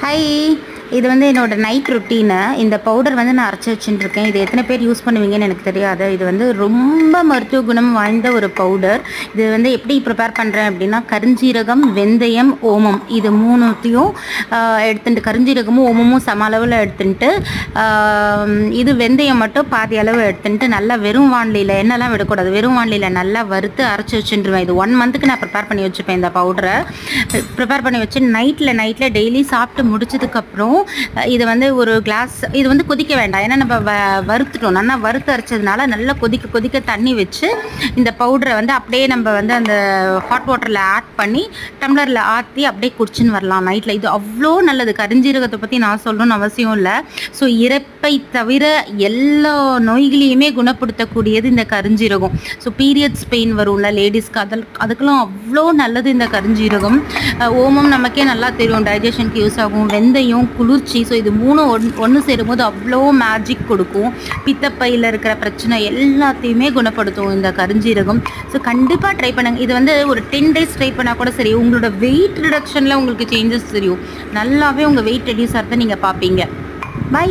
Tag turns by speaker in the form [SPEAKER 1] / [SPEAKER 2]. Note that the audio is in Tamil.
[SPEAKER 1] 嗨 இது வந்து என்னோடய நைட் ருட்டீனு இந்த பவுடர் வந்து நான் அரைச்சி வச்சுட்டுருக்கேன். இது எத்தனை பேர் யூஸ் பண்ணுவீங்கன்னு எனக்கு தெரியாது. இது வந்து ரொம்ப மருத்துவ குணம் வாய்ந்த ஒரு பவுடர் இது வந்து எப்படி ப்ரிப்பேர் பண்ணுறேன் அப்படின்னா கருஞ்சீரகம் வெந்தயம் ஓமம். இது மூணுத்தையும் எடுத்துட்டு கருஞ்சீரகமும் ஓமமும் சம அளவில் எடுத்துட்டு இது வெந்தயம் மட்டும் பாதி அளவு எடுத்துட்டு நல்லா வெறும் வானிலையில் எண்ணெய்லாம் விடக்கூடாது. வெறும் வானிலையில் நல்லா வறுத்து அரைச்சி வச்சுட்டுருவேன். இது ஒன் மந்த்துக்கு நான் ப்ரிப்பேர் பண்ணி வச்சுப்பேன் இந்த பவுடரை ப்ரிப்பேர் பண்ணி வச்சு நைட்டில் நைட்டில் டெய்லி சாப்பிட்டு முடிச்சதுக்கப்புறம் இது வந்து ஒரு கிளாஸ் இது வந்து கொதிக்க வேண்டாம். ஏன்னா நம்ம வ வறுத்துட்டோம். நல்லா வறுத்து அரைச்சதுனால நல்லா கொதிக்க கொதிக்க தண்ணி வச்சு இந்த பவுடரை வந்து அப்படியே நம்ம வந்து அந்த ஹாட் வாட்டரில் ஆட் பண்ணி டம்ளரில் ஆற்றி அப்படியே குடிச்சுன்னு வரலாம் நைட்டில் இது அவ்வளோ நல்லது. கரிஞ்சீரகத்தை பற்றி நான் சொல்லணும்னு அவசியம் இல்லை. ஸோ இறப்பை தவிர எல்லா நோய்களையுமே குணப்படுத்தக்கூடியது இந்த கரிஞ்சீரகம். ஸோ பீரியட்ஸ் பெயின் வரும்ல லேடிஸ்க்கு அதில் அதுக்கெல்லாம் அவ்வளோ நல்லது இந்த கரிஞ்சீரகம். ஓமம் நமக்கே நல்லா தெரியும். டைஜஷனுக்கு யூஸ் ஆகும். வெந்தயம் குளிர்ச்சி. ஸோ இது மூணும் ஒன் ஒன்று சேரும்போது அவ்வளோ மேஜிக் கொடுக்கும். பித்தப்பையில் இருக்கிற பிரச்சனை எல்லாத்தையுமே குணப்படுத்தும் இந்த கருஞ்சீரகம். ஸோ கண்டிப்பாக ட்ரை பண்ணுங்க. இது வந்து ஒரு டென் டேஸ் ட்ரை பண்ணால் கூட சரி உங்களோட வெயிட் ரிடக்ஷனில் உங்களுக்கு சேஞ்சஸ் தெரியும். நல்லாவே உங்கள் வெயிட் ரெடியூஸ் ஆகிறத நீங்கள் பார்ப்பீங்க. பை